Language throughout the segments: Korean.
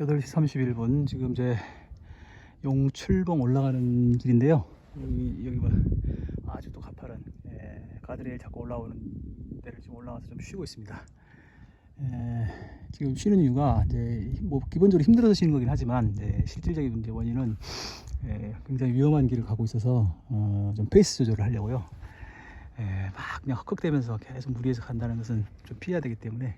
8시 31분 지금 제 용출봉 올라가는 길인데요. 여기, 여기 봐. 아주 또 가파른 예, 가드레일 자꾸 올라오는 데를 지금 올라가서 좀 쉬고 있습니다. 예, 지금 쉬는 이유가 이제 뭐 기본적으로 힘들어서 쉬는 거긴 하지만 이제 실질적인 이제 원인은 예, 굉장히 위험한 길을 가고 있어서 어, 좀 페이스 조절을 하려고요. 예, 막 그냥 헉헉대면서 계속 무리해서 간다는 것은 좀 피해야 되기 때문에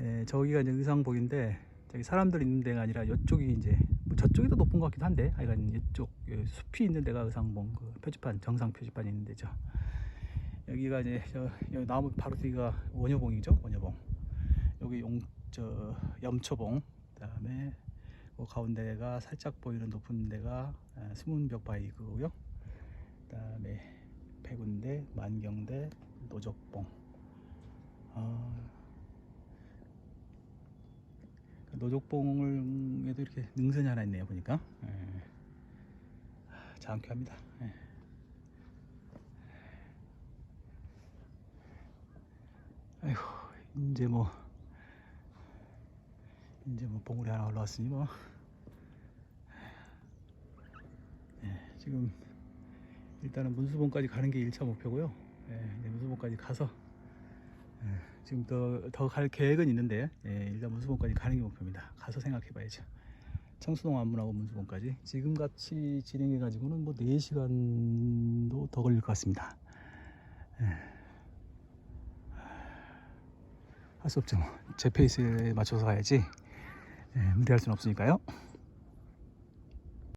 예, 저기가 이제 의상복인데 저기 사람들 있는 데가 아니라 이쪽이 이제 뭐 저쪽이 더 높은 것 같기도 한데 하여간 이쪽 예, 숲이 있는 데가 의상봉 그 표지판 정상 표지판이 있는 데죠. 여기가 이제 저 여기 나무 바로 뒤가 원효봉이죠 원효봉. 여기 용 저 염초봉 그 다음에 그 가운데가 살짝 보이는 높은 데가 아, 수문벽 바위고요. 그 다음에 백운대 만경대 노적봉. 아, 노족봉을에도 이렇게 능선이 하나 있네요 보니까. 예. 아, 장쾌합니다. 예. 아이고 이제 뭐 이제 뭐 봉우리 하나 올라왔으니 뭐. 예, 지금 일단은 문수봉까지 가는 게 1차 목표고요. 예, 문수봉까지 가서 예, 지금 더더갈 계획은 있는데 예, 일단 문수봉까지 가는 게 목표입니다. 가서 생각해 봐야죠. 청수동 안문하고 문수봉까지 지금 같이 진행해 가지고는 뭐 4시간도 더 걸릴 것 같습니다. 예. 할수 없죠. 뭐. 제 페이스에 맞춰서 가야지 예, 무리할 수는 없으니까요.